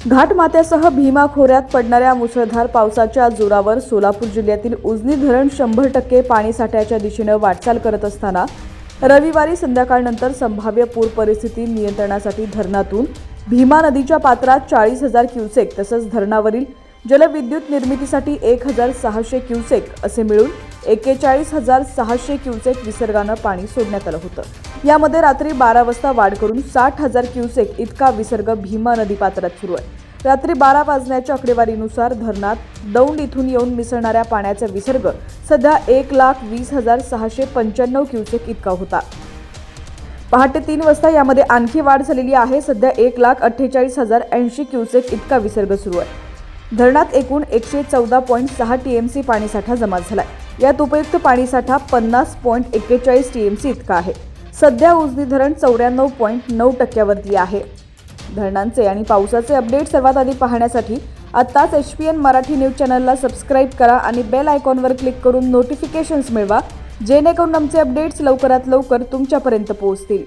घाटमात्यासह भीमा खोऱ्यात पडणाऱ्या मुसळधार पावसाच्या जोरावर सोलापूर जिल्ह्यातील उजनी धरण शंभर टक्के पाणीसाठ्याच्या दिशेनं वाटचाल करत असताना रविवारी संध्याकाळनंतर संभाव्य पूर परिस्थिती नियंत्रणासाठी धरणातून भीमा नदीच्या पात्रात चाळीस हजार क्युसेक तसंच धरणावरील जलविद्युत निर्मितीसाठी एक हजार सहाशे क्युसेक असे मिळून एक्केचाळीस हजार सहाशे क्युसेक विसर्गानं पाणी सोडण्यात आलं होतं. यामध्ये रात्री बारा वाजता वाढ करून साठ हजार क्युसेक इतका विसर्ग भीमा नदी पात्रात सुरू आहे. रात्री बारा वाजण्याच्या आकडेवारीनुसार धरणात दौंड इथून येऊन मिसळणाऱ्या पाण्याचा विसर्ग सध्या एक लाख वीस हजार सहाशे पंच्याण्णव क्युसेक इतका होता. पहाटे तीन वाजता यामध्ये आणखी वाढ झालेली आहे. सध्या एक लाख अठ्ठेचाळीस हजार ऐंशी क्युसेक इतका विसर्ग सुरू आहे. धरणात एकूण एकशे चौदा पॉईंट सहा टी एम सी पाणीसाठा जमा झाला आहे यात उपयुक्त पाणीसाठा पन्नास पॉईंट एक्केचाळीस टी एम सी इतका आहे. सध्या उजनी धरण चौऱ्याण्णव पॉईंट नऊ टक्क्यावरती आहे. धरणांचे आणि पावसाचे अपडेट सर्वात आधी पाहण्यासाठी आत्ताच H P N Marathi news चॅनलला सबस्क्राईब करा आणि बेल आयकॉनवर क्लिक करून नोटिफिकेशन्स मिळवा जेणेकरून आमचे अपडेट्स लवकरात लवकर तुमच्यापर्यंत पोहोचतील.